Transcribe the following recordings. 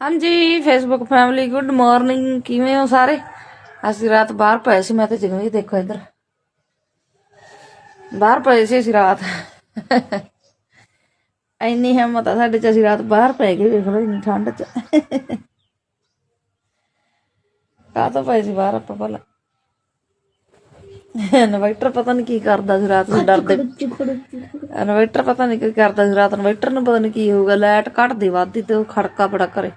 ਹਾਂਜੀ Facebook family good morning ਕਿਵੇਂ ਹੋ ਸਾਰੇ? ਅਸੀਂ ਰਾਤ ਬਾਹਰ ਪਏ ਸੀ, ਮੈਂ ਤੇ ਜਗਵੀਰ ਦੇਖੋ ਇੱਧਰ। ਬਾਹਰ ਪਏ ਸੀ ਅਸੀਂ ਰਾਤ। ਇੰਨੀ ਹਿੰਮਤ ਆ ਸਾਡੇ ਚ, ਅਸੀਂ ਰਾਤ ਬਾਹਰ ਪੈ ਗਏ, ਵੇਖ ਲਓ ਇੰਨੀ ਠੰਡ ਚ। ਕਾਹ ਤੋਂ ਪਏ ਸੀ ਬਾਹਰ ਆਪਾਂ ਭਲਾ? ਇਨਵਰਟਰ ਪਤਾ ਨਹੀਂ ਕੀ ਕਰਦਾ ਸੀ ਰਾਤ ਨੂੰ ਡਰਦੇ। ਇਨਵਰਟਰ ਪਤਾ ਨਹੀਂ ਕੀ ਕਰਦਾ ਸੀ ਰਾਤ ਨੂੰ, ਇਨਵਰਟਰ ਨੂੰ ਪਤਾ ਨਹੀਂ ਕੀ ਹੋਊਗਾ, ਲਾਈਟ ਕੱਟਦੀ ਵੱਧਦੀ ਤੇ ਉਹ ਖੜਕਾ ਬੜਾ ਕਰੇ।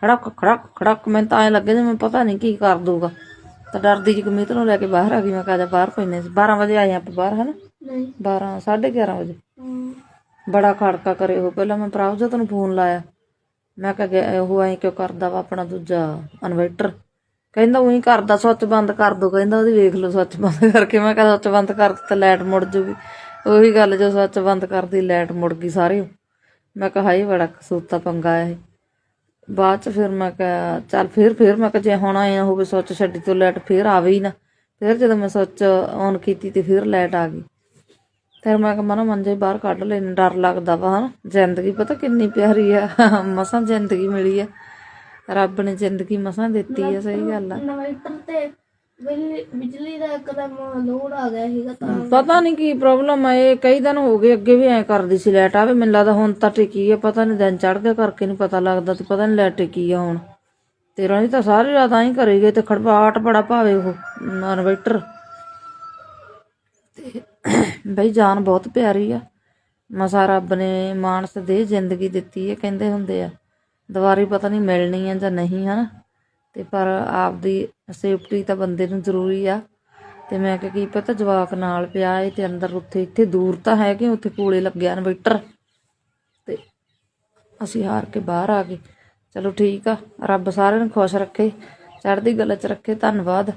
ਖੜਕ ਖੜਕ ਖੜਕ। ਮੈਨੂੰ ਤਾਂ ਐ ਲੱਗੇ ਜਿਵੇਂ ਪਤਾ ਨਹੀਂ ਕੀ ਕਰ ਦੂਗਾ ਤਾਂ ਡਰਦੀ ਜੀ ਕਮੀਤ ਨੂੰ ਲੈ ਕੇ ਬਾਹਰ ਆ ਗਈ। ਮੈਂ ਕਿਹਾ ਜਾ ਬਾਹਰ ਪੈਨੇ ਸੀ। 12 ਵਜੇ ਆਏ ਆਪਾਂ ਬਾਹਰ ਹਨਾ? ਨਹੀਂ। 12 11:30 ਵਜੇ। ਬੜਾ ਖੜਕਾ ਕਰੇ ਉਹ ਪਹਿਲਾਂ ਮੈਂ ਪ੍ਰਭਜੋਤ ਨੂੰ ਫੋਨ ਲਾਇਆ। ਮੈਂ ਕਿਹਾ ਗਿਆ- ਉਹ ਐਂ ਕਿਉਂ ਕਰਦਾ ਵਾ ਆਪਣਾ ਦੂਜਾ ਇਨਵਰਟਰ? ਕਹਿੰਦਾ ਉਹੀ ਕਰਦਾ ਸੁੱਚ ਬੰਦ ਕਰ ਦੋ। ਕਹਿੰਦਾ ਉਹਦੀ ਵੇਖ ਲਓ ਸੁੱਚ ਬੰਦ ਕਰਕੇ। ਮੈਂ ਕਿਹਾ ਸੁੱਚ ਬੰਦ ਕਰ ਦਿੱਤਾ ਲਾਈਟ ਮੁੜ ਜੂਗੀ। ਉਹੀ ਗੱਲ ਜੋ ਸੁੱਚ ਬੰਦ ਕਰਦੀ ਲਾਈਟ ਮੁੜ ਗਈ ਸਾਰੀ। ਮੈਂ ਕਿਹਾ ਹਾਏ ਬੜਾ ਕਸੂਤਾ ਪੰਗਾ ਇਹ। ਬਾਅਦ ਚ ਫਿਰ ਮੈਂ ਕਿਹਾ, ਚੱਲ ਫਿਰ ਫਿਰ ਮੈਂ ਕਿਹਾ, ਜੇ ਹੁਣ ਆਇਆ ਹੋਵੇ ਸੁੱਚ ਛੱਡੀ ਤੋਂ ਲਾਈਟ ਫਿਰ ਆਵੇ ਹੀ ਨਾ। ਫਿਰ ਜਦੋਂ ਮੈਂ ਸੁੱਚ ਔਨ ਕੀਤੀ ਤੇ ਫਿਰ ਲਾਈਟ ਆ ਗਈ। ਫਿਰ ਮੈਂ ਕਿਹਾ ਮਨਾ ਮੰਜੇ ਬਾਹਰ ਕੱਢ ਲੈਣ ਡਰ ਲੱਗਦਾ ਵਾ, ਹਨਾ। ਜ਼ਿੰਦਗੀ ਪਤਾ ਕਿੰਨੀ ਪਿਆਰੀ ਆ। ਮਸਾਂ ਜ਼ਿੰਦਗੀ ਮਿਲੀ ਆ। ਰੱਬ ਨੇ ਜ਼ਿੰਦਗੀ ਮਸਾਂ ਦਿੱਤੀ ਆ, ਸਹੀ ਗੱਲ ਆ। ਬਿਜਲੀ ਬਿਜਲੀ ਦਾ ਇੱਕਦਮ ਲੋਡ ਆ ਗਿਆ ਸੀਗਾ ਤਾਂ ਪਤਾ ਨਹੀਂ ਕੀ ਪ੍ਰੋਬਲਮ ਆ, ਇਹ ਕਈ ਦਿਨ ਹੋ ਗਏ, ਅੱਗੇ ਵੀ ਐ ਕਰਦੀ ਸੀ ਲਾਈਟ ਆਵੇ, ਮੈਨੂੰ ਲੱਗਦਾ ਹੁਣ ਤਾਂ ਟਿਕੀ ਆ, ਪਤਾ ਨਹੀਂ ਦਿਨ ਚੜ ਗਿਆ ਕਰਕੇ ਨਹੀਂ ਪਤਾ ਲੱਗਦਾ ਤੇ ਪਤਾ ਨਹੀਂ ਲਾਈਟ ਟਿਕੀ ਆ ਹੁਣ। ਤੇ ਰਾਣੀ ਤਾਂ ਸਾਰੀ ਰਾਤ ਐਂ ਕਰੀ ਗਏ ਤੇ ਖੜਵਾਟ ਬੜਾ ਭਾਵੇ ਉਹ ਇਨਵਰਟਰ ਤੇ ਬਈ ਜਾਨ ਬਹੁਤ ਪਿਆਰੀ ਆ। ਮਸਾ ਰੱਬ ਨੇ ਮਾਨਸ ਦੇ ਜ਼ਿੰਦਗੀ ਦਿੱਤੀ ਹੈ ਕਹਿੰਦੇ ਹੁੰਦੇ ਆ। ਦੁਬਾਰੇ ਪਤਾ ਨਹੀਂ ਮਿਲਣੀ ਆ ਜਾਂ ਨਹੀਂ, ਹਨਾ? ਅਤੇ ਪਰ ਆਪਦੀ ਸੇਫਟੀ ਤਾਂ ਬੰਦੇ ਨੂੰ ਜ਼ਰੂਰੀ ਆ। ਅਤੇ ਮੈਂ ਕਿਹਾ, ਕੀ ਪਤਾ ਜਵਾਕ ਨਾਲ ਪਿਆ ਹੈ ਅਤੇ ਅੰਦਰ ਉੱਥੇ, ਇੱਥੇ ਦੂਰ ਤਾਂ ਹੈਗੇ ਉੱਥੇ ਕੋਲੇ ਲੱਗਿਆ ਇਨਵਰਟਰ ਅਤੇ ਅਸੀਂ ਹਾਰ ਕੇ ਬਾਹਰ ਆ ਗਏ। ਚਲੋ ਠੀਕ ਆ, ਰੱਬ ਸਾਰਿਆਂ ਨੂੰ ਖੁਸ਼ ਰੱਖੇ, ਚੜ੍ਹਦੀ ਕਲਾ ਚ ਰੱਖੇ, ਧੰਨਵਾਦ।